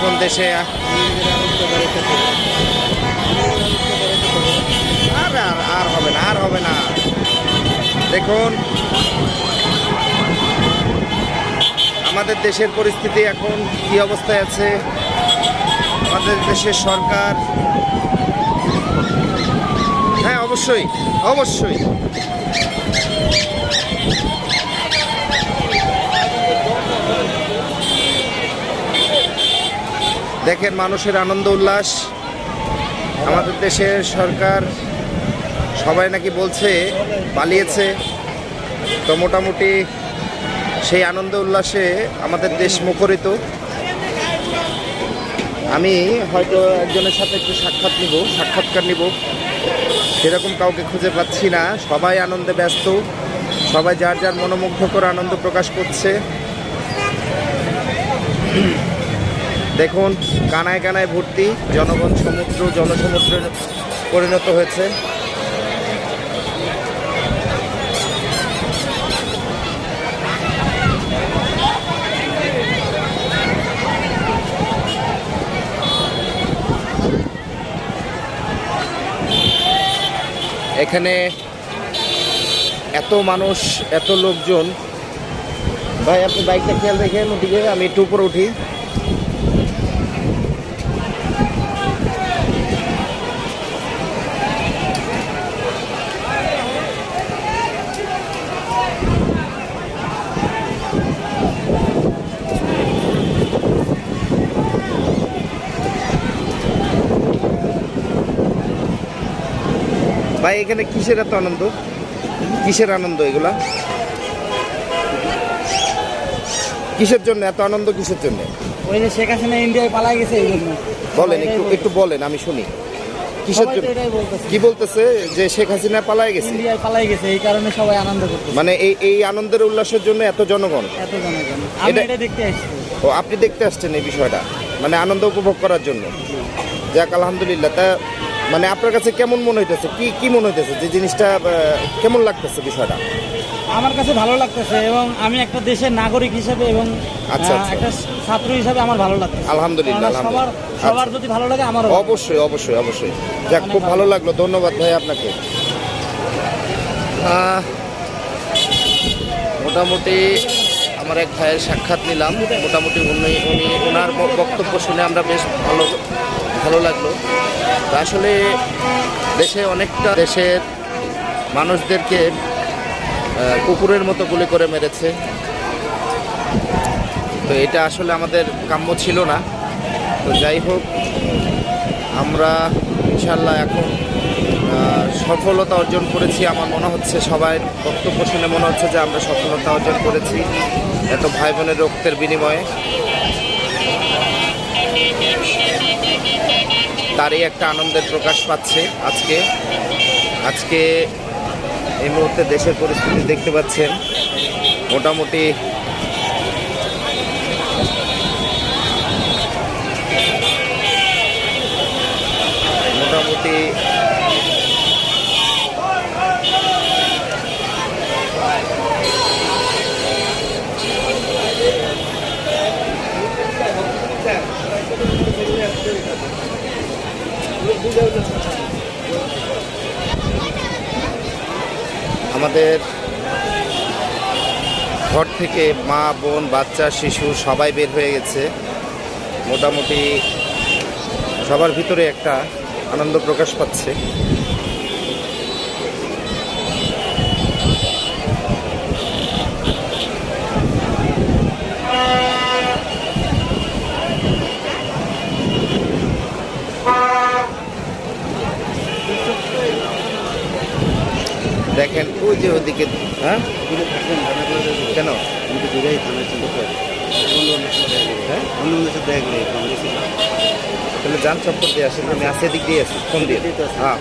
দেখুন দেশে? আর আর হবে না, আর হবে না। দেখুন, আমাদের দেশের পরিস্থিতি এখন কি অবস্থায় আছে? আমাদের দেশের সরকার? হ্যাঁ অবশ্যই অবশ্যই। দেখেন মানুষের আনন্দ, উল্লাস। আমাদের দেশের সরকার সবাই নাকি বলছে, পালিয়েছে। তো মোটামুটি সেই আনন্দ, উল্লাসে আমাদের দেশ মুখরিত। আমি হয়তো একজনের সাথে একটু সাক্ষাৎ নিব, সাক্ষাৎকার নিব। সেরকম কাউকে খুঁজে পাচ্ছি না। সবাই আনন্দে ব্যস্ত। সবাই যার যার মনোমুগ্ধকর আনন্দ প্রকাশ করছে। দেখুন, কানায় কানায় ভর্তি, জনগণ সমুদ্র, জনসমুদ্রে পরিণত হয়েছে। এখানে এত মানুষ, এত লোকজন। ভাই, আপনি বাইকটা খেয়াল রেখেন, ওদিকে আমি একটু উপরে উঠি। ভাই এখানে কিসের এত আনন্দ? কিসের আনন্দ এগুলা? কিসের জন্য? এত আনন্দ কিসের জন্য? ওই যে শেখ হাসিনা ইন্ডিয়ায় পালাই গেছে এই জন্য। বলেন একটু একটু বলেন আমি শুনি। কিসের জন্য? কি বলতেছে যে শেখ হাসিনা পালায় গেছে? ইন্ডিয়ায় পালাই গেছে এই কারণে সবাই আনন্দ করতেছে। মানে এই এই আনন্দের উল্লাসের জন্য এত জনগণ? এত জনগণ। আমি এটা দেখতে আসছি। ও আপনি দেখতে আসছেন এই বিষয়টা? মানে আনন্দ উপভোগ করার জন্য? যাক আলহামদুলিল্লাহ। তা মানে আপনার কাছে কেমন মনে হইতেছে? কি কি মনে হইতেছে যে জিনিসটা কেমন লাগতেছে বিষয়টা? আমার কাছে ভালো লাগতেছে এবং আমি একটা দেশের নাগরিক হিসেবে এবং আচ্ছা, আচ্ছা। একটা ছাত্র হিসেবে আমার ভালো লাগতেছে। আলহামদুলিল্লাহ, সবার সবার আচ্ছা। যদি ভালো লাগে আমারও অবশ্যই অবশ্যই অবশ্যই। যাক খুব ভালো লাগল। ধন্যবাদ ভাই আপনাকে। মোটামুটি আমার এক ভাইয়ের সাক্ষাৎ নিলাম। মোটামুটি উনি উনি ওনার বক্তব্য শুনে আমরা বেশ ভালো ভালো লাগল। আসলে দেশে অনেকটা দেশের মানুষদেরকে কুকুরের মতো গুলি করে মেরেছে। তো এটা আসলে আমাদের কাম্য ছিল না। তো যাই হোক, আমরা ইনশাল্লাহ এখন সফলতা অর্জন করেছি। আমার মনে হচ্ছে সবাই বক্তব্য শুনে মনে হচ্ছে যে আমরা সফলতা অর্জন করেছি। এত ভাই বোনের রক্তের বিনিময়ে। তারই একটা আনন্দের প্রকাশ পাচ্ছে আজকে। আজকে এই মুহূর্তে দেশের পরিস্থিতি দেখতে পাচ্ছেন। মোটামুটি আমাদের ঘর থেকে মা, বোন, বাচ্চা, শিশু সবাই বের হয়ে গেছে। মোটামুটি সবার ভিতরে একটা আনন্দ প্রকাশ পাচ্ছে। দেখেন ওই যে ওদিকে হ্যাঁ? কেন? হ্যাঁ? তাহলে যান চপ্পর দিয়ে আসেন। আমি আসে দিক দিয়ে আসি ফোন দিয়ে। হ্যাঁ।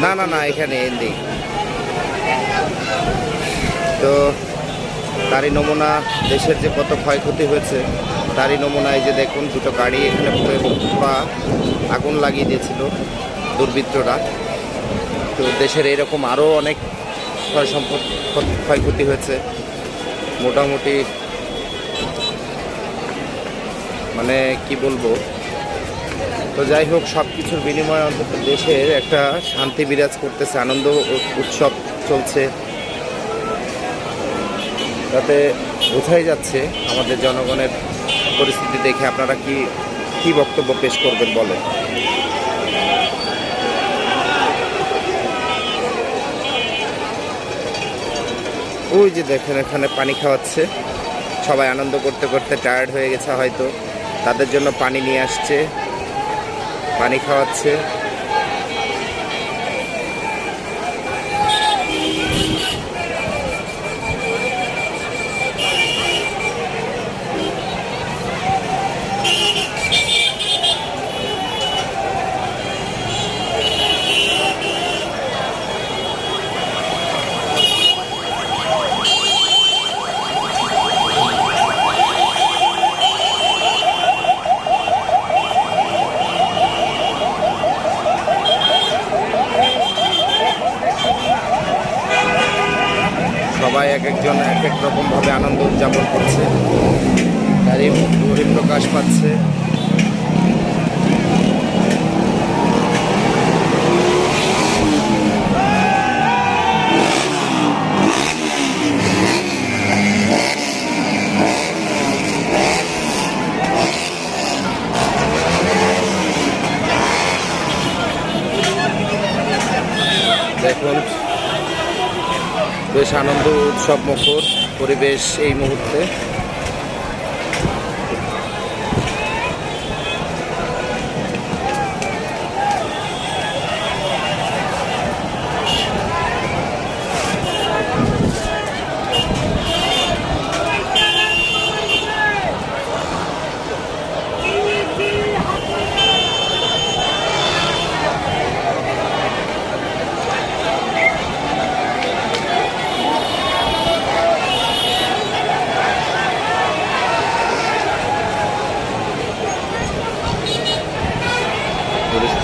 না না না এখানে এন্দি তো তারই নমুনা দেশের যে কত ক্ষয়ক্ষতি হয়েছে তারই নমুনায় যে দেখুন দুটো গাড়ি এখানে পুরা আগুন লাগিয়ে দিয়েছিল দুর্বৃত্তরা। তো দেশের এরকম আরও অনেক ক্ষয় সম্পদ ক্ষয়ক্ষতি হয়েছে। মোটামুটি মানে কি বলব? তো যাই হোক সব কিছুর বিনিময়ে অন্তত দেশের একটা শান্তি বিরাজ করতেছে, আনন্দ উৎসব চলছে। তাতে বোঝাই যাচ্ছে আমাদের জনগণের পরিস্থিতি দেখে আপনারা কি কি বক্তব্য পেশ করবেন বলেন? ওই যে দেখেন, এখানে পানি খাওয়াচ্ছে। সবাই আনন্দ করতে করতে টায়ার্ড হয়ে গেছে হয়তো। তাদের জন্য পানি নিয়ে আসছে, পানি খাওয়াচ্ছে সবাই এক একজন এক এক রকমভাবে আনন্দ উদযাপন করছে। তারই বহিঃপ্রকাশ পাচ্ছে। উৎসব মুখর পরিবেশ এই মুহূর্তে।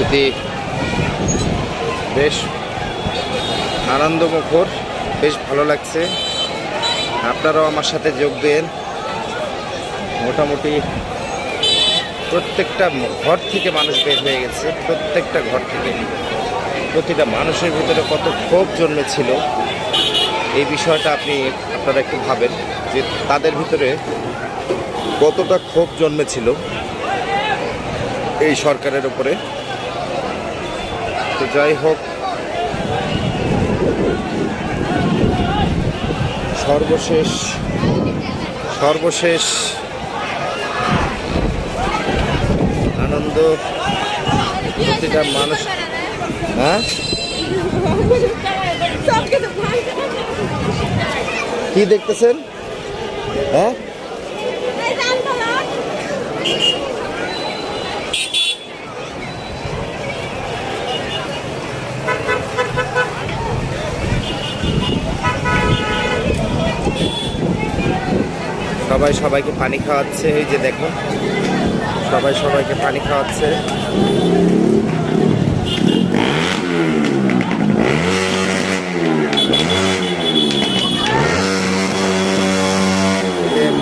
পরিস্থিতি বেশ আনন্দমুখর, বেশ ভালো লাগছে। আপনারাও আমার সাথে যোগ দেন। মোটামুটি প্রত্যেকটা ঘর থেকে মানুষ বের হয়ে গেছে, প্রত্যেকটা ঘর থেকে। প্রতিটা মানুষের ভিতরে কত ক্ষোভ জন্মেছিল, এই বিষয়টা আপনি, আপনারা একটু ভাবেন যে তাদের ভিতরে কতটা ক্ষোভ জন্মেছিল এই সরকারের উপরে। তো যাই হোক সর্বশেষ সর্বশেষ আনন্দ প্রতিটা মানুষ হ্যাঁ? কি দেখতেছেন? হ্যাঁ? সবাই সবাইকে পানি খাওয়াচ্ছে, এই যে দেখো। সবাই সবাইকে পানি খাওয়াচ্ছে।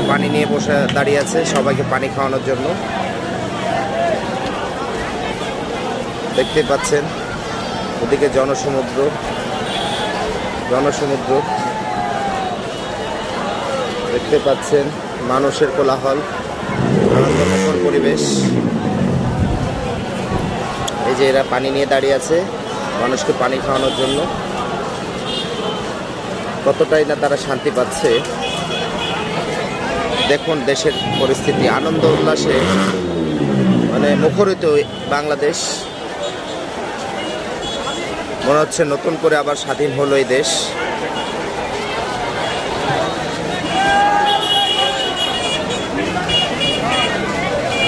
পানি নিয়ে বসে দাঁড়িয়ে আছে, সবাইকে পানি খাওয়ানোর জন্য। দেখতে পাচ্ছেন, ওদিকে জনসমুদ্র। জনসমুদ্র। দেখতে পাচ্ছেন মানুষের কোলাহল আনন্দমুখর পরিবেশ। এই যে এরা পানি নিয়ে দাঁড়িয়ে আছে, মানুষকে পানি খাওয়ানোর জন্য। কতটাই না তারা শান্তি পাচ্ছে। দেখুন দেশের পরিস্থিতি, আনন্দ, উল্লাসে মানে মুখরিত বাংলাদেশ। মনে হচ্ছে নতুন করে আবার স্বাধীন হলো এই দেশ।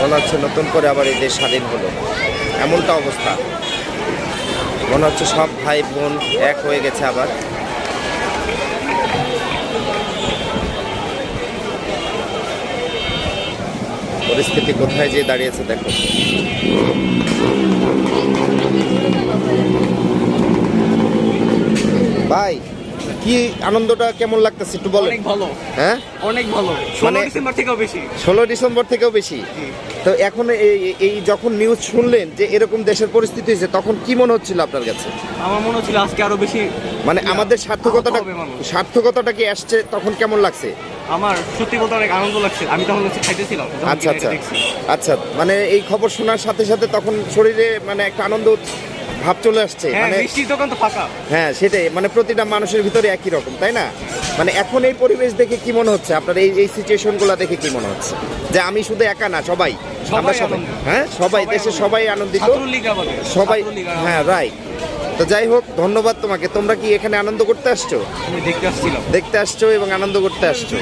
মনে হচ্ছে নতুন করে আবার এই দেশ স্বাধীন হলো। এমনটা অবস্থা। মনে হচ্ছে সব ভাই বোন এক হয়ে গেছে আবার। পরিস্থিতি কোথায় যে দাঁড়িয়েছে দেখো। ভাই কি আনন্দটা কেমন লাগতেছে একটু বলেন। অনেক ভালো। হ্যাঁ? অনেক ভালো। ষোলো মানে- ডিসেম্বর থেকেও বেশি। ষোলো ডিসেম্বর থেকেও বেশি। তো এখন এই যখন নিউজ শুনলেন যে এরকম দেশের পরিস্থিতি হয়েছে তখন কি মনে হচ্ছিল আপনার কাছে? আমার মনে হচ্ছিল আজকে আরও বেশি মানে আমাদের সার্থকতাটা সার্থকতাটা কি আসছে তখন কেমন লাগছে? আমার সত্যি বলতে অনেক আনন্দ লাগছে। আমি তখন হচ্ছে খাইতেছিলাম আচ্ছা আচ্ছা। আচ্ছা মানে এই খবর শোনার সাথে সাথে তখন শরীরে মানে একটা আনন্দ ভাব চলে আসছে হ্যাঁ মানে মিষ্টির দোকান তো ফাঁকা। হ্যাঁ সেটাই মানে প্রতিটা মানুষের ভিতরে একই রকম তাই না? মানে এখন এই পরিবেশ দেখে কি মনে হচ্ছে? আপনার এই এই সিচুয়েশনগুলো দেখে কি মনে হচ্ছে? যে আমি শুধু একা না সবাই। আমরা সবাই হ্যাঁ সবাই সবাই দেশে সবাই আনন্দিত। সবাই হ্যাঁ রাইট তো যাই হোক ধন্যবাদ তোমাকে। তোমরা কি এখানে আনন্দ করতে আসছো? দেখতে আসছিলাম। দেখতে আসছো এবং আনন্দ করতে আসছো।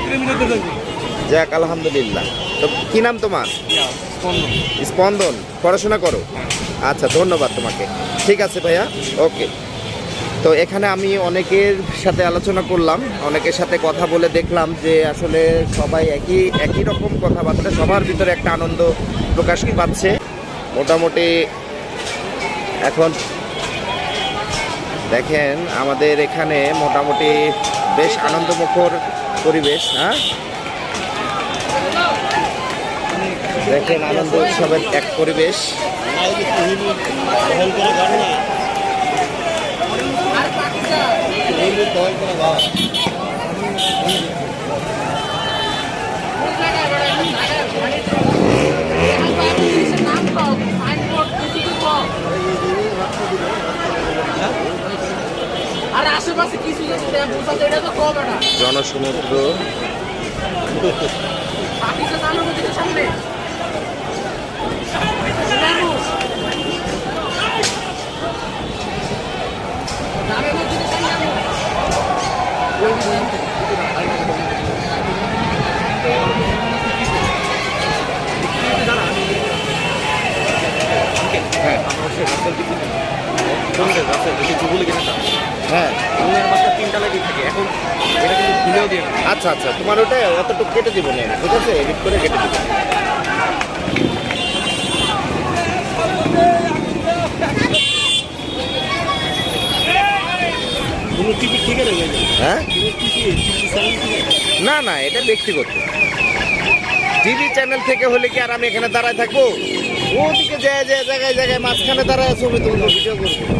যাক আলহামদুলিল্লাহ। তো কি নাম তোমার? স্পন্দন। স্পন্দন পড়াশোনা করো? আচ্ছা ধন্যবাদ তোমাকে। ঠিক আছে ভাইয়া ওকে। তো এখানে আমি অনেকের সাথে আলোচনা করলাম অনেকের সাথে কথা বলে দেখলাম যে আসলে সবাই একই একই রকম কথাবার্তা সবার ভিতরে একটা আনন্দ প্রকাশ পাচ্ছে। মোটামুটি এখন দেখেন আমাদের এখানে মোটামুটি বেশ আনন্দমুখর পরিবেশ হ্যাঁ? দেখেন আনন্দ উৎসবের এক পরিবেশ। জনসমুদ্র। আচ্ছা আচ্ছা তোমার ওটা অতটুকু কেটে দিব না ঠিক আছে? এডিট করে কেটে দিব। হ্যাঁ? না না এটা ব্যক্তিগত। টিভি চ্যানেল থেকে হলে কি আর আমি এখানে দাঁড়ায় থাকব? ওদিকে যায় যায় জায়গায় জায়গায় মাঝখানে দাঁড়ায় ছবি তুলবো ভিডিও করব।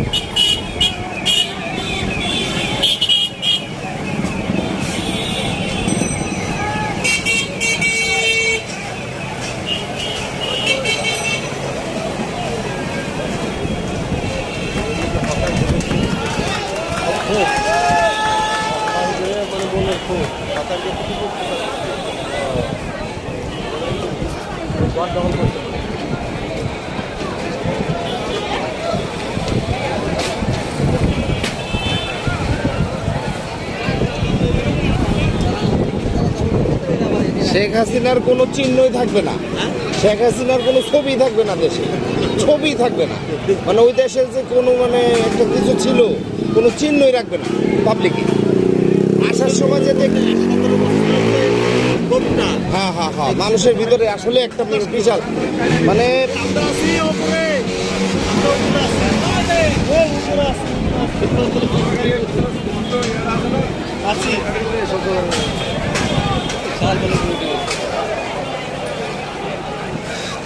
শেখ হাসিনার কোনো চিহ্নই থাকবে না। শেখ হাসিনার কোনো ছবি থাকবে না দেশে। ছবি থাকবে না। মানে ওই দেশে যে কোনো মানে একটা কিছু ছিল, কোনো চিহ্নই রাখবে না পাবলিকে আসার সময় যে হ্যাঁ হ্যাঁ হ্যাঁ মানুষের ভিতরে আসলে একটা বিশাল মানে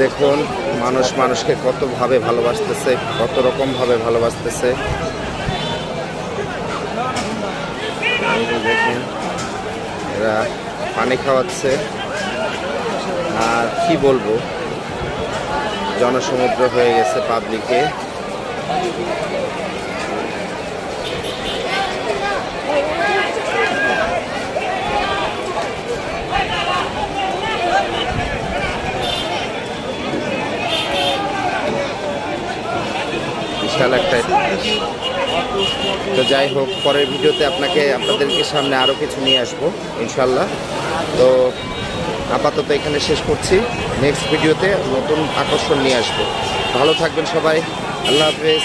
দেখুন, মানুষ মানুষকে কতভাবে ভালোবাসতেছে, কত রকমভাবে ভালোবাসতেছে। দেখুন, এরা পানি খাওয়াচ্ছে। আর কি বলব, জনসমুদ্র হয়ে গেছে পাবলিকে বিশাল একটা তো যাই হোক, পরের ভিডিওতে আপনাকে, আপনাদেরকে সামনে আরও কিছু নিয়ে আসব ইনশাল্লাহ তো আপাতত এখানে শেষ করছি। নেক্সট ভিডিওতে নতুন আকর্ষণ নিয়ে আসব। ভালো থাকবেন সবাই। আল্লাহ হাফেজ।